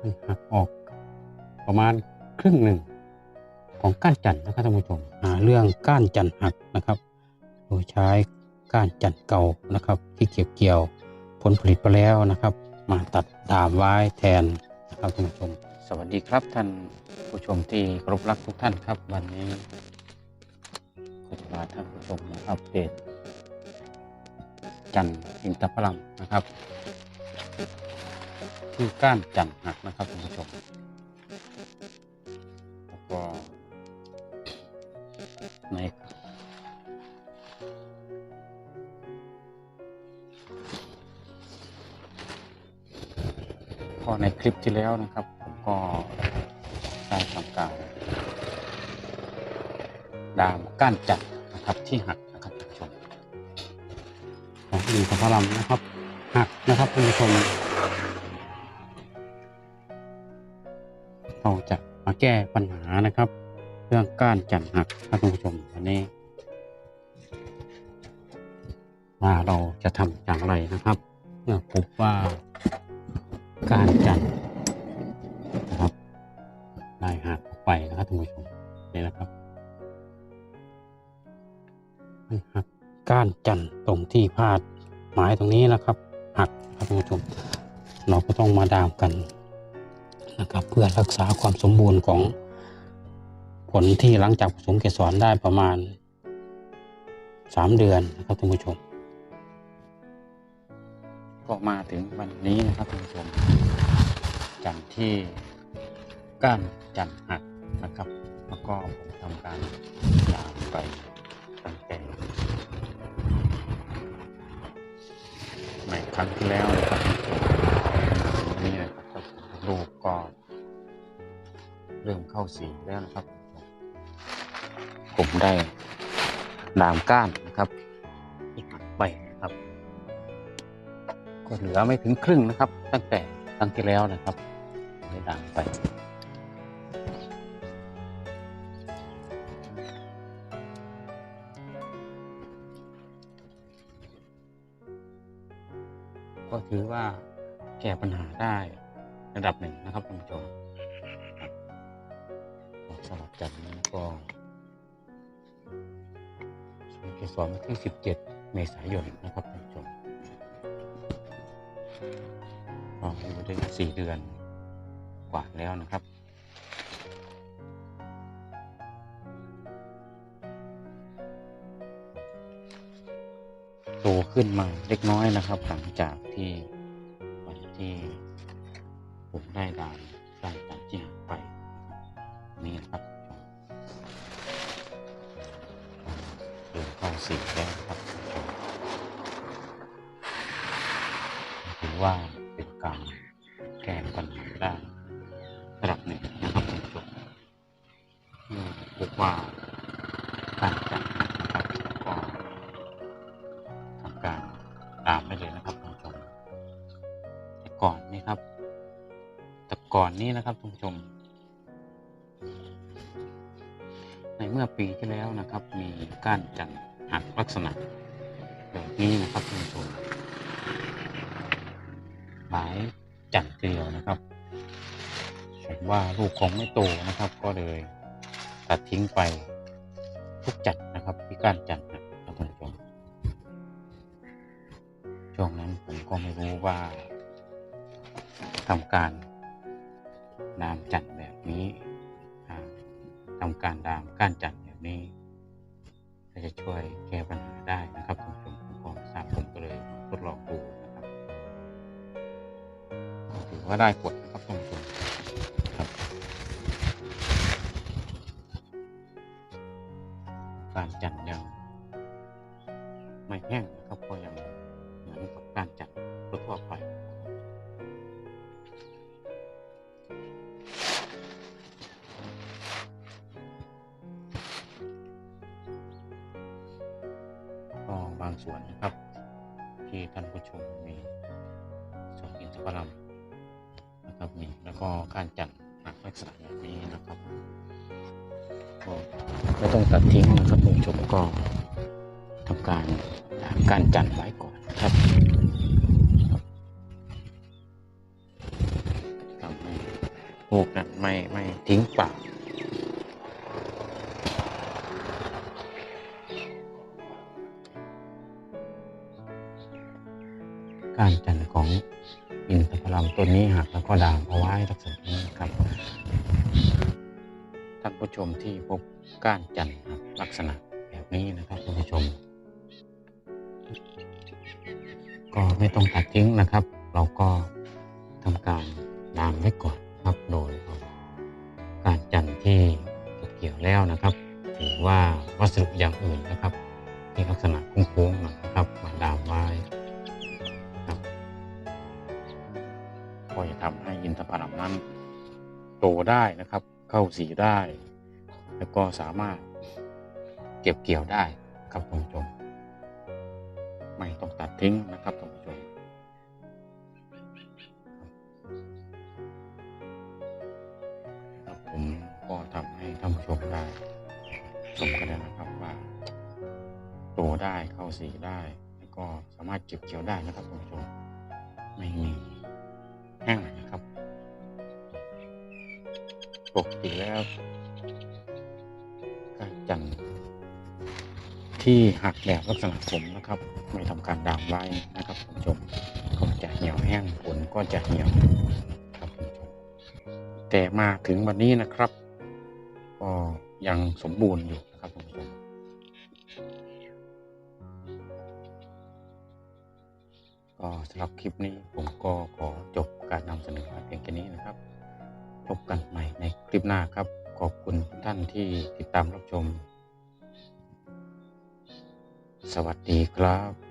ให้หักออกประมาณครึ่งหนึ่งของก้านจันทร์นะครับท่านผู้ชมหาเรื่องก้านจันทร์หักนะครับ โดยใช้ก้านจันทร์เก่านะครับ ที่เก็บเกี่ยวผลผลิตไปแล้วนะครับ มาตัดดามไว้แทนนะครับท่านผู้ชม สวัสดีครับท่านผู้ชมที่เคารพรักทุกท่านครับ วันนี้ก็จะพาท่านผู้ชมมาอัปเดตจันทร์อินทผลัมนะครับ ที่ก้านจันหักนะครับท่านผู้ชมแล้วก็ในก็ในคลิปที่แล้วนะครับ ผมก็ได้ทำการดามก้านจันนะครับที่หักนะครับท่านผู้ชมของดีของพระรำนะครับหักนะครับท่านผู้ชม เราจะมาแก้ปัญหานะครับ เรื่องก้านจันทร์หักครับท่านผู้ชมวันนี้ว่าเราจะทำอย่างไรนะครับ เมื่อพบว่าก้านจันทร์นะครับได้หักออกไปนะครับท่านผู้ชมนี่นะครับห้หักก้านจันทร์ตรงที่พาดหมายตรงนี้นะครับ หักครับท่านผู้ชม เราก็ต้องมาดามกัน นะครับ เพื่อรักษาความสมบูรณ์ของผลที่หลังจากผสมเกสรได้ประมาณ 3 เดือนนะครับท่านผู้ชม ก็มาถึงวันนี้นะครับท่านผู้ชมจันที่ก้านจันหักนะครับ แล้วก็ผมทำการยามไปตั้งแต่ในครั้งที่แล้วนะครับท่านผู้ชมนี่นะครับลู ก็เริ่มเข้าสีแล้วนะครับ ผมได้ดามก้านนะครับที่หักไปนะครับก็เหลือไม่ถึงครึ่งนะครับ ตั้งแต่ครั้งที่แล้วนะครับได้ดามไปก็ถือว่าแก้ปัญหาได้ ระดับหนึ่งนะครับคุณผู้ชมสำหรับจันทร์นี้ก็สมเกสรวันที่ 17 เมษายนนะครับคุณผู้ชมก็อยู่ได้สี่เดือนกว่าแล้วนะครับโตขึ้นมาเล็กน้อยนะครับ หลังจากที่วันที่ ผมได้ดามสร้างการจีหักไปนี่ครับเริ่มเข้าสีแล้วครับถือว่าเป็นการแก้ปัญหาได้ระดับหนึ่งนะครับคุณผู้ชมเมื่อพบว่าการจัดนะครับก็ทำการตามได้เลยนะครับ ก่อนนี้นะครับท่านผู้ชม ในเมื่อปีที่แล้วนะครับ มีก้านจันหักลักษณะ แบบนี้นะครับท่านผู้ชมหลายจันทร์ทีเดียวนะครับผมว่าลูกคงไม่โตนะครับ ก็เลยตัดทิ้งไปทุกจันนะครับที่ก้านจันนะครับท่านผู้ชมช่วงนั้นผมก็ไม่รู้ว่าทำการ ดามจันทร์แบบนี้อ่าทำการดามก้านจันทร์แบบนี้ก็จะช่วยแก้ปัญหาได้นะครับคุณผู้ชมผมก็ทราบผมก็เลยทดลองดูนะครับถือว่าได้ผลนะครับคุณผู้ชมครับ การจันทร์ยังไม่แห้งนะครับก็ยัง บางส่วนนะครับ ที่ท่านผู้ชมมีส่วนอินทผลัมนะครับมีแล้วก็การจัดหนักลักษณะแบบนี้นะครับก็ไม่ต้องตัดทิ้งนะครับท่านผู้ชมก็ทำการการจัดไว้ก่อนนะครับทำให้ลูกนั้นไม่ไม่ทิ้งเปล่า การจันทร์ของอินทผลัมต้นนี้หักแล้วก็ด่างเอาไว้ลักษณะนี้ครับท่านผู้ชมที่พบก้านจันทร์ลักษณะแบบนี้นะครับท่านผู้ชม ก็ไม่ต้องตัดทิ้งนะครับ เราก็ทำการดามไว้ก่อนครับโดยเอาก้านจันทร์ที่เกี่ยวแล้วนะครับถือว่าวัสดุอย่างอื่นนะครับ ที่ลักษณะโค้งๆหน่อยนะครับ อินทผลัมนั้นโตได้นะครับ เข้าสีได้ แล้วก็สามารถเก็บเกี่ยวได้ครับท่านผู้ชมไม่ต้องตัดทิ้งนะครับท่านผู้ชมผมก็ทำให้ท่านผู้ชมได้ชมกันแล้วนะครับว่าโตได้เข้าสีได้ แล้วก็สามารถเก็บเกี่ยวได้นะครับท่านผู้ชมไม่มีแห้งนะครับ ปกติแล้วการจันที่หักแบบลักษณะผมนะครับ ไม่ทำการดามไว้นะครับคุณผู้ชมก็จะเหี่ยวแห้งผลก็จะเหี่ยวครับแต่มาถึงวันนี้นะครับก็ยังสมบูรณ์อยู่นะครับคุณผู้ชมก็สำหรับคลิปนี้ผมก็ขอจบการนำเสนอเพียงแค่นี้นะครับ พบกันใหม่ในคลิปหน้าครับ ขอบคุณทุกท่านที่ติดตามรับชม สวัสดีครับ